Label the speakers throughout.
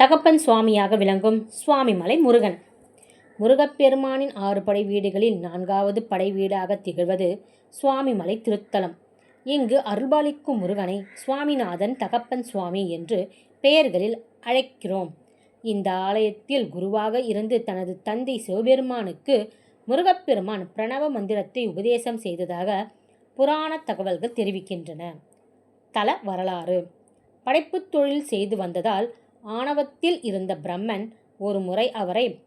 Speaker 1: தகப்பன் சுவாமியாக விளங்கும் சுவாமிமலை முருகன். முருகப்பெருமானின் ஆறு படை வீடுகளில் நான்காவது படை வீடாக திகழ்வது சுவாமிமலை திருத்தலம். இங்கு அருள்பாலிக்கும் முருகனை சுவாமிநாதன் தகப்பன் சுவாமி என்று பெயர்களில் அழைக்கிறோம். இந்த ஆலயத்தில் குருவாக இருந்து தனது தந்தை சிவபெருமானுக்கு முருகப்பெருமான் பிரணவ மந்திரத்தை உபதேசம் செய்ததாக புராண தகவல்கள் தெரிவிக்கின்றன. தல வரலாறு. படைப்புத் தொழில் செய்து வந்ததால் ஆணவத்தில் இருந்த பிரம்மன் ஒரு முறை அவரை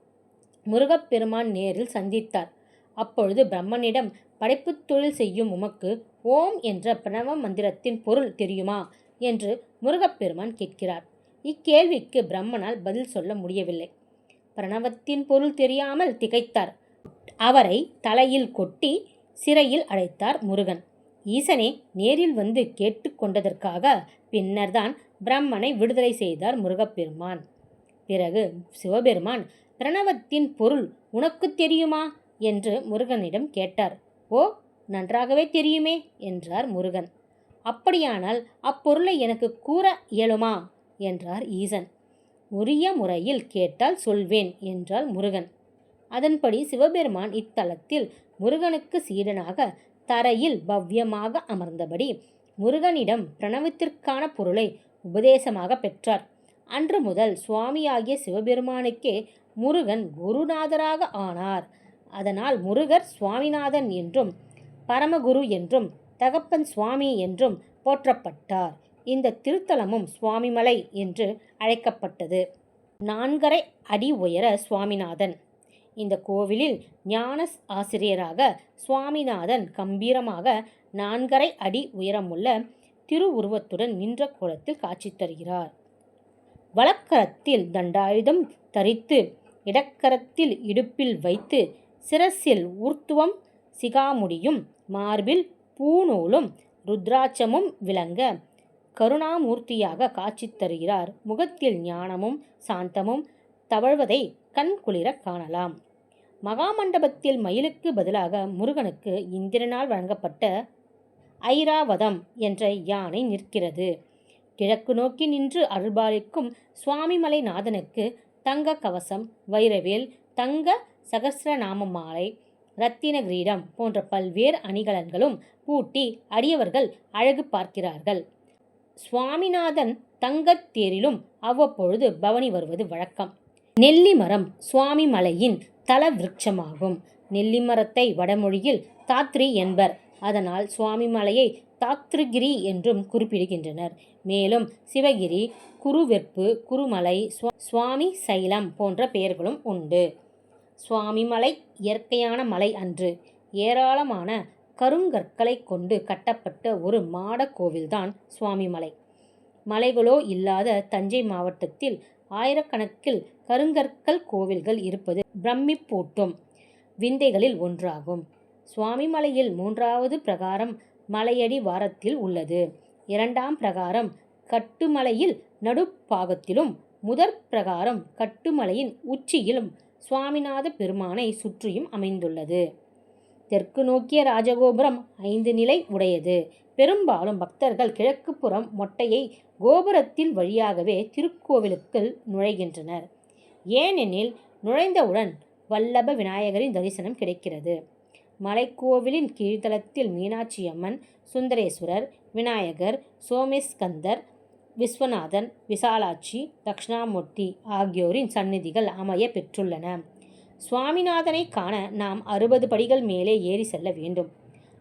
Speaker 1: முருகப்பெருமான் நேரில் சந்தித்தார். அப்பொழுது பிரம்மனிடம் படைப்புத் தொழில் செய்யும் உமக்கு ஓம் என்ற பிரணவ மந்திரத்தின் பொருள் தெரியுமா? என்று முருகப்பெருமான் கேட்கிறார். இக்கேள்விக்கு பிரம்மனால் பதில் சொல்ல முடியவில்லை. பிரணவத்தின் பொருள் தெரியாமல் திகைத்தார். அவரை தலையில் கொட்டி சிறையில் அடைத்தார் முருகன். ஈசனே நேரில் வந்து கேட்டுக்கொண்டதற்காக பின்னர்தான் பிரம்மனை விடுதலை செய்தார் முருகப்பெருமான். பிறகு சிவபெருமான் பிரணவத்தின் பொருள் உனக்கு தெரியுமா? என்று முருகனிடம் கேட்டார். ஓ நன்றாகவே தெரியுமே என்றார் முருகன். அப்படியானால் அப்பொருளை எனக்கு கூற இயலுமா? என்றார் ஈசன். உரிய முறையில் கேட்டால் சொல்வேன் என்றார் முருகன். அதன்படி சிவபெருமான் இத்தலத்தில் முருகனுக்கு சீடனாக தரையில் பவ்யமாக அமர்ந்தபடி முருகனிடம் பிரணவத்திற்கான பொருளை உபதேசமாக பெற்றார். அன்று முதல் சுவாமியாகிய சிவபெருமானுக்கே முருகன் குருநாதராக ஆனார். அதனால் முருகர் சுவாமிநாதன் என்றும் பரமகுரு என்றும் தகப்பன் சுவாமி என்றும் போற்றப்பட்டார். இந்த திருத்தலமும் சுவாமிமலை என்று அழைக்கப்பட்டது. நான்கரை அடி உயர சுவாமிநாதன். இந்த கோவிலில் ஞான ஆசிரியராக சுவாமிநாதன் கம்பீரமாக நான்கரை அடி உயரமுள்ள திருவுருவத்துடன் நின்ற கோலத்தில் காட்சி தருகிறார். வலக்கரத்தில் தண்டாயுதம் தரித்து இடக்கரத்தில் இடுப்பில் வைத்து சிரசில் ஊர்த்துவம் சிகாமுடியும் மார்பில் பூநூலும் ருத்ராட்சமும் விளங்க கருணாமூர்த்தியாக காட்சி தருகிறார். முகத்தில் ஞானமும் சாந்தமும் தவழ்வதை கண் குளிர காணலாம். மகாமண்டபத்தில் மயிலுக்கு பதிலாக முருகனுக்கு இந்திரனால் வழங்கப்பட்ட ஐராவதம் என்ற யானை நிற்கிறது. கிழக்கு நோக்கி நின்று அருள்பாலிக்கும் சுவாமிமலை நாதனுக்கு தங்க கவசம் வைரவேல் தங்க சகசிரநாம மாலை ரத்தின கிரீடம் போன்ற பல்வேறு அணிகலன்களும் பூட்டி அடியவர்கள் அழகு பார்க்கிறார்கள். சுவாமிநாதன் தங்கத் தேரிலும் அவ்வப்பொழுது பவனி வருவது வழக்கம். நெல்லி மரம் சுவாமி மலையின் தல விருட்சமாகும். நெல்லி மரத்தை வடமொழியில் தாத்ரி என்பர். அதனால் சுவாமி மலையை என்றும் குறிப்பிடுகின்றனர். மேலும் சிவகிரி குருவெப்பு குருமலை சுவாமி சைலம் போன்ற பெயர்களும் உண்டு. சுவாமிமலை இயற்கையான மலை அன்று. ஏராளமான கருங்கற்களை கொண்டு கட்டப்பட்ட ஒரு மாட கோவில்தான் சுவாமிமலை மலைகளோ இல்லாத தஞ்சை மாவட்டத்தில் ஆயிரக்கணக்கில் கருங்கற்கள் கோவில்கள் இருப்பது பிரமிப்பூட்டும் விந்தைகளில் ஒன்றாகும். சுவாமிமலையில் மூன்றாவது பிரகாரம் மலையடி வாரத்தில் உள்ளது. இரண்டாம் பிரகாரம் கட்டுமலையில் நடுப்பாகத்திலும் முதற் பிரகாரம் கட்டுமலையின் உச்சியிலும் சுவாமிநாத பெருமானை சுற்றியும் அமைந்துள்ளது. தெற்கு நோக்கிய ராஜகோபுரம் ஐந்து நிலை உடையது. பெரும்பாலும் பக்தர்கள் கிழக்கு புறம் மொட்டையை கோபுரத்தின் வழியாகவே திருக்கோவிலுக்குள் நுழைகின்றனர். ஏனெனில் நுழைந்தவுடன் வல்லப விநாயகரின் தரிசனம் கிடைக்கிறது. மலைக்கோவிலின் கீழ்த்தளத்தில் மீனாட்சி அம்மன் சுந்தரேஸ்வரர் விநாயகர் சோமேஸ்கந்தர் விஸ்வநாதன் விசாலாட்சி தக்ஷணாமூர்த்தி ஆகியோரின் சந்நிதிகள் அமைய பெற்றுள்ளன. சுவாமிநாதனை காண நாம் அறுபது படிகள் மேலே ஏறி செல்ல வேண்டும்.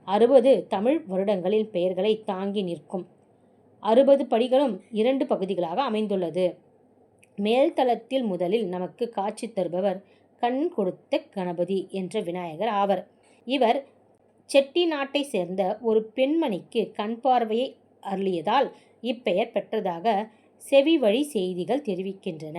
Speaker 1: அறுபது தமிழ் வருடங்களின் பெயர்களை தாங்கி நிற்கும். அறுபது படிகளும் இரண்டு பகுதிகளாக அமைந்துள்ளது. மேல்தளத்தில் முதலில் நமக்கு காட்சி தருபவர் கண் கொடுத்த கணபதி என்ற விநாயகர் ஆவர். இவர் செட்டி நாட்டை சேர்ந்த ஒரு பெண்மணிக்கு கண் பார்வையை அருளியதால் இப்பெயர் பெற்றதாக செவி வழி செய்திகள் தெரிவிக்கின்றன.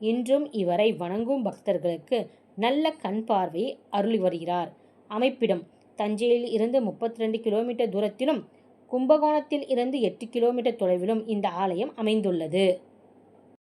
Speaker 1: இன்றும் இவரை வணங்கும் பக்தர்களுக்கு நல்ல கண் பார்வையை அருளி வருகிறார். அமைப்பிடம் தஞ்சையில் இருந்து முப்பத்தி ரெண்டு கிலோமீட்டர் தூரத்திலும் கும்பகோணத்தில் இருந்து எட்டு கிலோமீட்டர் தொலைவிலும் இந்த ஆலயம் அமைந்துள்ளது.